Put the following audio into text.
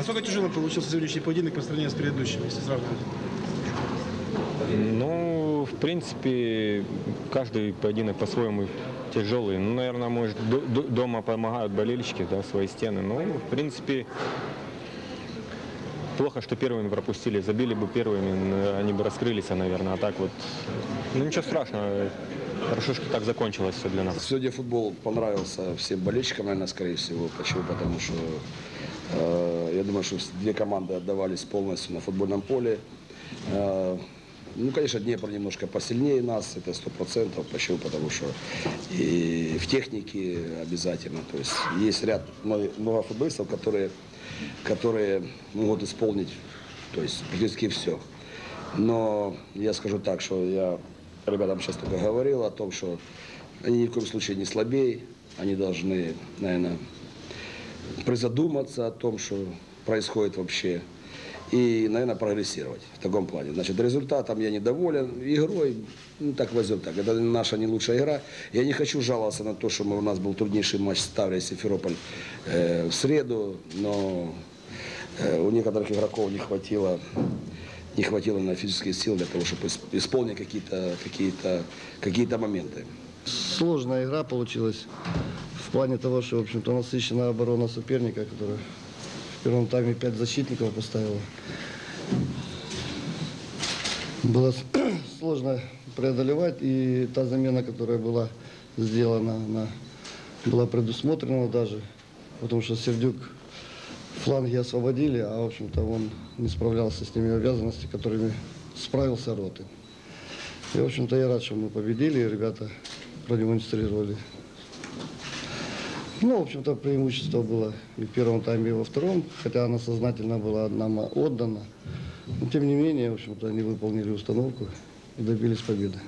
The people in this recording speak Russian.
насколько тяжелым получился сегодняшний поединок по сравнению с предыдущим, если сравнивать? Ну, в принципе, каждый поединок по-своему тяжелый. Ну, наверное, может, до- до- дома помогают болельщики, да, свои стены. Ну, в принципе, плохо, что первыми пропустили. Забили бы первыми, они бы раскрылись, наверное. А так вот, ну, ничего страшного. Хорошо, что так закончилось все для нас. Сегодня футбол понравился всем болельщикам, наверное, скорее всего. Почему? Потому что я думаю, что две команды отдавались полностью на футбольном поле. Э, ну, конечно, Днепр немножко посильнее нас, это сто процентов. Почему? Потому что и в технике обязательно. То есть есть ряд много футболистов, которые, которые могут исполнить, то есть практически все. Но я скажу так, что я ребятам сейчас только говорил о том, что они ни в коем случае не слабее, они должны, наверное, призадуматься о том, что происходит вообще, и, наверное, прогрессировать в таком плане. Значит, результатом я недоволен, игрой, ну, так возьмем так, это наша не лучшая игра. Я не хочу жаловаться на то, что мы, у нас был труднейший матч с Таврией Симферополь э, в среду, но э, у некоторых игроков не хватило не хватило на физические силы для того, чтобы исп- исполнить какие-то какие какие моменты. Сложная игра получилась в плане того, что, в общем-то, насыщенная оборона соперника, которая в первом тайме пять защитников поставила. Было сложно преодолевать, и та замена, которая была сделана, она была предусмотрена даже, потому что Сердюк фланги освободили, а, в общем-то, он не справлялся с теми обязанностями, которыми справился Роты. И, в общем-то, я рад, что мы победили, и ребята продемонстрировали. Ну, в общем-то, преимущество было и в первом тайме, и во втором, хотя она сознательно была нам отдана. Но, тем не менее, в общем-то, они выполнили установку и добились победы.